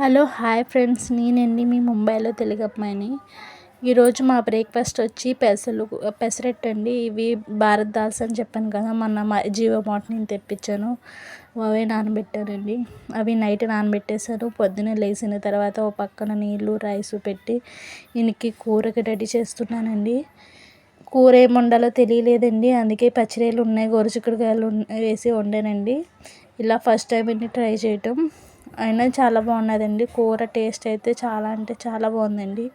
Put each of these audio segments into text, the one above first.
Hello hi friends. నేనండి మీ ముంబైలో తెలుగు అమ్మాయిని. ఈరోజు మా బ్రేక్ఫాస్ట్ వచ్చి పెసలు పెసరెట్ అండి ఇవి భారత్ దాల్స్ అని చెప్పాను కదా మొన్న మా జియో మార్ట్ తెప్పించాను. అవే నానబెట్టానండి. అవి నైట్ నానబెట్టేశాను పొద్దున్నే లేచిన తర్వాత ఓ పక్కన నీళ్ళు రైస్ పెట్టి ఇనికి కూరకి రెడీ చేస్తున్నానండి. కూర ఏమి వండాలో తెలియలేదండి. అందుకే పచ్చిరేలు ఉన్నాయి గోరుచిక్కుడుకాయలు వేసి వండానండి. ఇలా ఫస్ట్ టైం అండి ట్రై చేయటం. అయినా చాలా బాగున్నదండి. కూర టేస్ట్ అయితే చాలా అంటే చాలా బాగుందండి.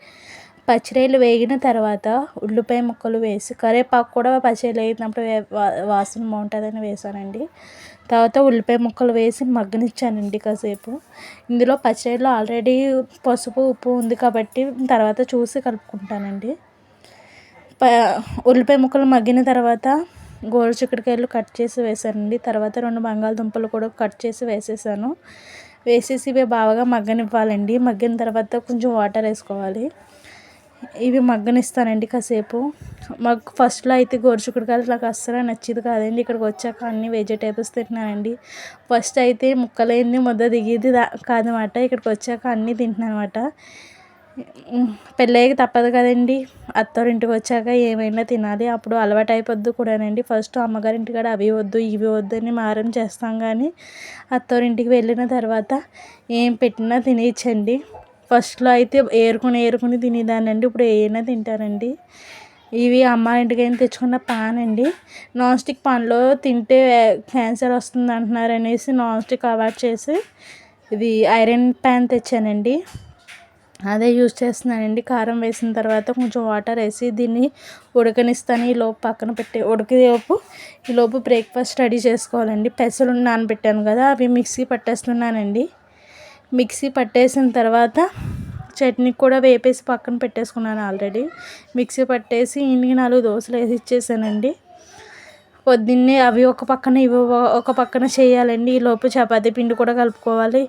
పచ్చిరొయ్యలు వేగిన తర్వాత ఉల్లిపాయ ముక్కలు వేసి కరివేపాకు కూడా పచ్చిరొయ్యలు వేగినప్పుడు వాసన బాగుంటుందని వేసానండి. తర్వాత ఉల్లిపాయ ముక్కలు వేసి మగ్గనిచ్చానండి కాసేపు. ఇందులో పచ్చిరొయ్యలు ఆల్రెడీ పసుపు ఉప్పు ఉంది కాబట్టి తర్వాత చూసి కలుపుకుంటానండి. ప ఉల్లిపాయ ముక్కలు మగ్గిన తర్వాత గోరు చిక్కుడుకాయలు కట్ చేసి వేసానండి. తర్వాత రెండు బంగాళదుంపలు కూడా కట్ చేసి వేసేసాను. వేసేసి ఇవి బాగా మగ్గనివ్వాలండి. మగ్గిన తర్వాత కొంచెం వాటర్ వేసుకోవాలి. ఇవి మగ్గనిస్తానండి కాసేపు. మాకు ఫస్ట్లో అయితే గోరుచుకుడుకాయలు నాకు అస్సలు నచ్చేది కాదండి. ఇక్కడికి వచ్చాక అన్ని వెజిటేబుల్స్ తింటున్నానండి ఫస్ట్ అయితే ముక్కలేని ముద్ద దిగేది కాదనమాట. ఇక్కడికి వచ్చాక అన్నీ తింటున్నాను అనమాట పెళ్ళయ్యాక తప్పదు కదండి. అత్తోరింటికి వచ్చాక ఏమైనా తినాలి. అప్పుడు అలవాటు అయిపోద్ది కూడానండి. ఫస్ట్ అమ్మగారి కాడ అవి వద్దు ఇవి వద్దు అని మారం చేస్తాం కానీ అత్తోరింటికి వెళ్ళిన తర్వాత ఏం పెట్టినా తినేయచ్చండి. ఫస్ట్లో అయితే ఏరుకుని ఏరుకుని తినేదానండి ఇప్పుడు ఏమైనా తింటానండి. ఇవి అమ్మ ఇంటికైనా తెచ్చుకున్న పాన్ అండి నాన్ స్టిక్ పాన్లో తింటే క్యాన్సర్ వస్తుంది అంటున్నారు అనేసి నాన్ స్టిక్ అవాయిడ్ చేసి ఇది ఐరన్ ప్యాన్ తెచ్చానండి. అదే యూజ్ చేస్తున్నానండి. కారం వేసిన తర్వాత కొంచెం వాటర్ వేసి దీన్ని ఉడకనిస్తాను. ఈ లోపు పక్కన పెట్టి ఉడికేలోపు ఈ లోపు బ్రేక్ఫాస్ట్ రెడీ చేసుకోవాలండి. పెసలు నానబెట్టాను కదా అవి మిక్సీ పట్టేస్తున్నానండి. మిక్సీ పట్టేసిన తర్వాత చట్నీ కూడా వేపేసి పక్కన పెట్టేసుకున్నాను ఆల్రెడీ. మిక్సీ పట్టేసి ఇంటికి నాలుగు దోశలు వేసి ఇచ్చేసానండి. పొద్దున్నే అవి ఒక పక్కన ఇవి ఒక పక్కన చేయాలండి. ఈలోపు చపాతీ పిండి కూడా కలుపుకోవాలి.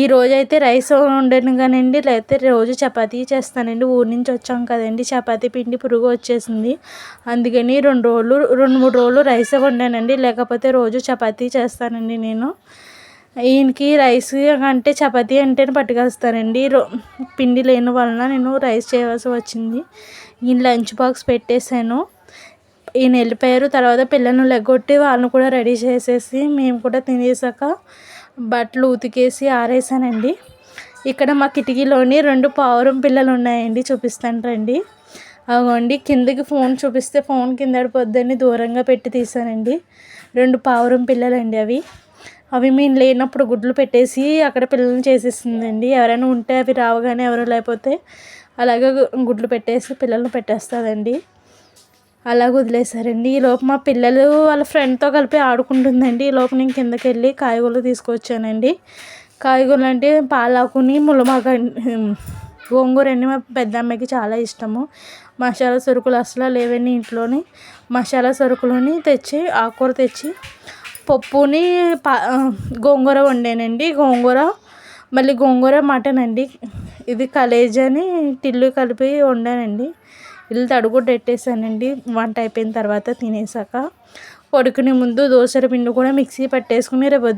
ఈ రోజు అయితే రైస్ వండాను కానండి లేకపోతే రోజు చపాతీ చేస్తానండి. ఊరి నుంచి వచ్చాం కదండి చపాతీ పిండి పురుగు వచ్చేసింది. అందుకని రెండు రోజులు రెండు మూడు రోజులు రైస్ వండానండి. లేకపోతే రోజు చపాతీ చేస్తానండి నేను. ఈయనకి రైస్ అంటే చపాతీ అంటేనే పట్టుకొస్తానండి పిండి లేని వలన నేను రైస్ చేయవలసి వచ్చింది. ఈయన లంచ్ బాక్స్ పెట్టేశాను. ఈయన వెళ్ళిపోయారు తర్వాత పిల్లలను లెగ్గొట్టి వాళ్ళని కూడా రెడీ చేసేసి మేము కూడా తినేసాక బట్టలు ఉతికేసి ఆరేసానండి. ఇక్కడ మా కిటికీలోని రెండు పావురం పిల్లలు ఉన్నాయండి చూపిస్తాను రండి. అగోండి కిందకి ఫోన్ చూపిస్తే ఫోన్ కింద పడిపోద్దని దూరంగా పెట్టి తీసానండి. రెండు పావురం పిల్లలండి అవి. అవి మేము లేనప్పుడు గుడ్లు పెట్టేసి అక్కడ పిల్లల్ని చేసేస్తుందండి. ఎవరైనా ఉంటే అవి రావగానే ఎవరు లేకపోతే అలాగే గుడ్లు పెట్టేసి పిల్లల్ని పెట్టేస్తుందండి. అలాగ వదిలేసారండి ఈలోపు మా పిల్లలు వాళ్ళ ఫ్రెండ్తో కలిపి ఆడుకుంటుందండి. ఈలోపు నేను కిందకి వెళ్ళి కాయగూరలు తీసుకొచ్చానండి. కాయగూరలు అంటే పాలాకుని ములమాక గోంగూర అండి మా పెద్ద అమ్మాయికి చాలా ఇష్టము. మసాలా సరుకులు అసలు లేవండి ఇంట్లోని. మసాలా సరుకులని తెచ్చి ఆకుకూర తెచ్చి పప్పుని పా గోంగూర వండానండి. గోంగూర మళ్ళీ గోంగూర మటన్ అండి. ఇది కలేజని టిల్లు కలిపి వండానండి. వీళ్ళు తడుగు పెట్టేసానండి వంట అయిపోయిన తర్వాత తినేసాక పడుకునే ముందు దోశల పిండి కూడా మిక్సీ పట్టేసుకుని రేపు